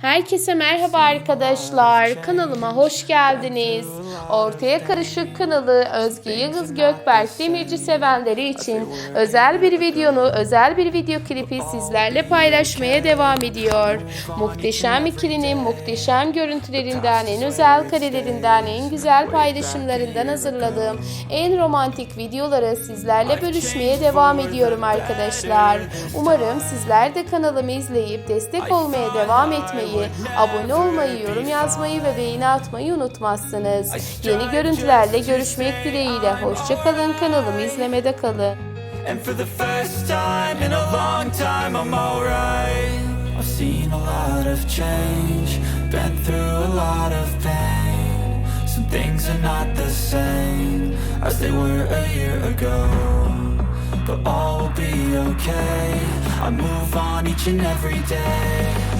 Herkese merhaba arkadaşlar. Kanalıma hoş geldiniz. Ortaya Karışık kanalı Özge Yıldız Gökberk Demirci sevenleri için özel bir videonu, özel bir video klipi sizlerle paylaşmaya devam ediyor. Muhteşem ikilinin muhteşem görüntülerinden, en özel karelerinden, en güzel paylaşımlarından hazırladığım en romantik videoları sizlerle bölüşmeye devam ediyorum arkadaşlar. Umarım sizler de kanalımı izleyip destek olmaya devam etmeyi, abone olmayı, yorum yazmayı ve beğeni atmayı unutmazsınız. Yeni görüntülerle görüşmek dileğiyle. Hoşçakalın kanalımı izlemede kalın. And for the first time in a long time, I'm alright. I've seen a lot of change, been through a lot of pain. Some things are not the same as they were a year ago. But all will be okay. I move on each and every day.